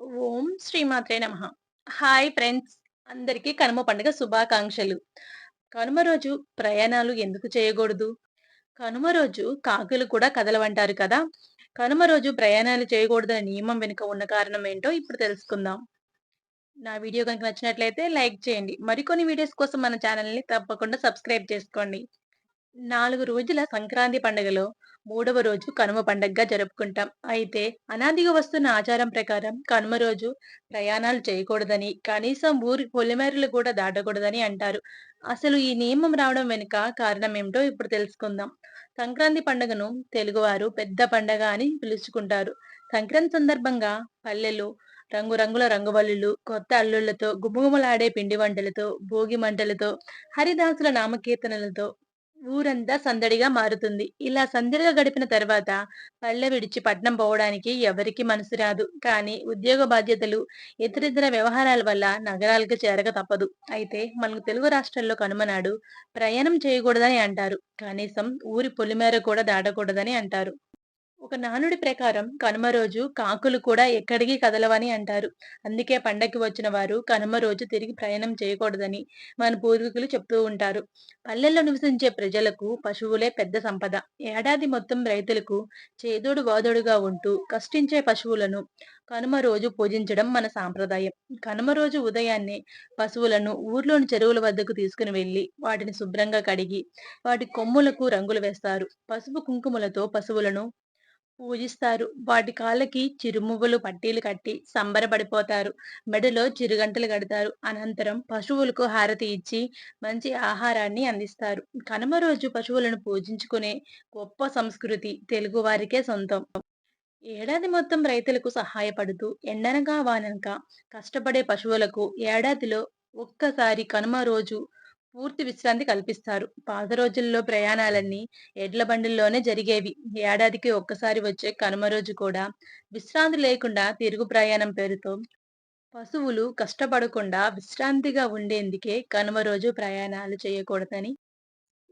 ఓం శ్రీమాత్రే నమ. Hi friends అందరికీ కనుమ పండుగ శుభాకాంక్షలు. కనుమ రోజు ప్రయాణాలు ఎందుకు చేయకూడదు? కనుమ రోజు కాకులు కూడా కదలవంటారు కదా? కనుమ రోజు ప్రయాణాలు చేయకూడదనే నియమం వెనుక ఉన్న కారణం ఏంటో ఇప్పుడు తెలుసుకుందాం. నా వీడియో కనుక నచ్చినట్లయితే లైక్ చేయండి. మరికొన్ని వీడియోస్ కోసం మన ఛానల్ని తప్పకుండా సబ్స్క్రైబ్ చేసుకోండి. నాలుగు రోజుల సంక్రాంతి పండుగలో మూడవ రోజు కనుమ పండగగా జరుపుకుంటాం. అయితే అనాదిగా వస్తున్న ఆచారం ప్రకారం కనుమ రోజు ప్రయాణాలు చేయకూడదని కనీసం ఊరి పొలిమేరలు కూడా దాటకూడదని అంటారు. అసలు ఈ నియమం రావడం వెనుక కారణం ఏమిటో ఇప్పుడు తెలుసుకుందాం. సంక్రాంతి పండుగను తెలుగువారు పెద్ద పండగ అని పిలుచుకుంటారు. సంక్రాంతి సందర్భంగా పల్లెలు రంగురంగుల రంగువల్లులు కొత్త అల్లుళ్ళతో గుమగుమలాడే పిండి వంటలతో భోగి మంటలతో హరిదాసుల నామకీర్తనలతో ఊరంతా సందడిగా మారుతుంది. ఇలా సందడిగా గడిపిన తర్వాత పల్లె విడిచి పట్నం పోవడానికి ఎవరికి మనసు రాదు. కానీ ఉద్యోగ బాధ్యతలు ఇతరితర వ్యవహారాల వల్ల నగరాలకు చేరక తప్పదు. అయితే మనకు తెలుగు రాష్ట్రాల్లో కనుమనాడు ప్రయాణం చేయకూడదని అంటారు. కనీసం ఊరి పొలిమేర కూడా దాటకూడదని అంటారు. ఒక నానుడి ప్రకారం కనుమ రోజు కాకులు కూడా ఎక్కడికి కదలవని అంటారు. అందుకే పండగకి వచ్చిన వారు కనుమ రోజు తిరిగి ప్రయాణం చేయకూడదని మన పూర్వీకులు చెప్తూ ఉంటారు. పల్లెల్లో నివసించే ప్రజలకు పశువులే పెద్ద సంపద. ఏడాది మొత్తం రైతులకు చేదోడు వాదోడుగా ఉంటూ కష్టించే పశువులను కనుమ రోజు పూజించడం మన సాంప్రదాయం. కనుమ రోజు ఉదయాన్నే పశువులను ఊర్లోని చెరువుల వద్దకు తీసుకుని వెళ్ళి వాటిని శుభ్రంగా కడిగి వాటి కొమ్ములకు రంగులు వేస్తారు. పసుపు కుంకుమలతో పశువులను పూజిస్తారు. వాటి కాళ్ళకి చిరుమువ్వులు పట్టీలు కట్టి సంబరపడిపోతారు. మెడలో చిరుగంటలు కడతారు. అనంతరం పశువులకు హారతి ఇచ్చి మంచి ఆహారాన్ని అందిస్తారు. కనుమ రోజు పశువులను పూజించుకునే గొప్ప సంస్కృతి తెలుగు వారికే సొంతం. ఏడాది మొత్తం రైతులకు సహాయపడుతూ ఎండనగా వాననక కష్టపడే పశువులకు ఏడాదిలో ఒక్కసారి కనుమ రోజు పూర్తి విశ్రాంతి కల్పిస్తారు. పాత రోజుల్లో ప్రయాణాలన్నీ ఎడ్ల బండిల్లోనే జరిగేవి. ఏడాదికి ఒక్కసారి వచ్చే కనుమ రోజు కూడా విశ్రాంతి లేకుండా తిరుగు ప్రయాణం పేరుతో పశువులు కష్టపడకుండా విశ్రాంతిగా ఉండేందుకే కనుమ రోజు ప్రయాణాలు చేయకూడదని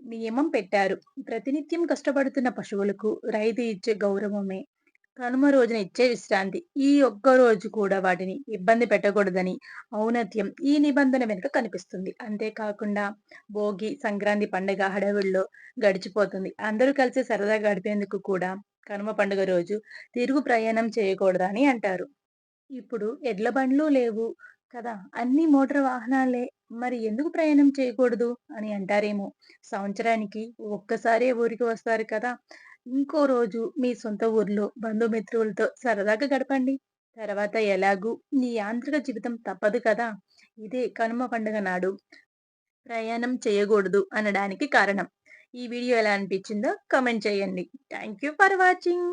నియమం పెట్టారు. ప్రతినిత్యం కష్టపడుతున్న పశువులకు రైతు ఇచ్చే గౌరవమే. కనుమ రోజున ఇచ్చే విశ్రాంతి. ఈ ఒక్క రోజు కూడా వాటిని ఇబ్బంది పెట్టకూడదని ఔన్నత్యం ఈ నిబంధన వెనుక కనిపిస్తుంది. అంతేకాకుండా భోగి సంక్రాంతి పండుగ హడవుల్లో గడిచిపోతుంది. అందరూ కలిసి సరదాగా గడిపేందుకు కూడా కనుమ పండుగ రోజు తిరుగు ప్రయాణం చేయకూడదని అంటారు. ఇప్పుడు ఎడ్ల బండ్లు లేవు కదా అన్ని మోటార్ వాహనాలే మరి ఎందుకు ప్రయాణం చేయకూడదు అని అంటారేమో. సంవత్సరానికి ఒక్కసారే ఊరికి వస్తారు కదా ఇంకో రోజు మీ సొంత ఊర్లో బంధుమిత్రులతో సరదాగా గడపండి. తర్వాత ఎలాగూ నీ యాంత్రిక జీవితం తప్పదు కదా. ఇదే కనుమ పండుగ నాడు ప్రయాణం చేయకూడదు అనడానికి కారణం. ఈ వీడియో ఎలా అనిపించిందో కామెంట్ చేయండి. Thank you for watching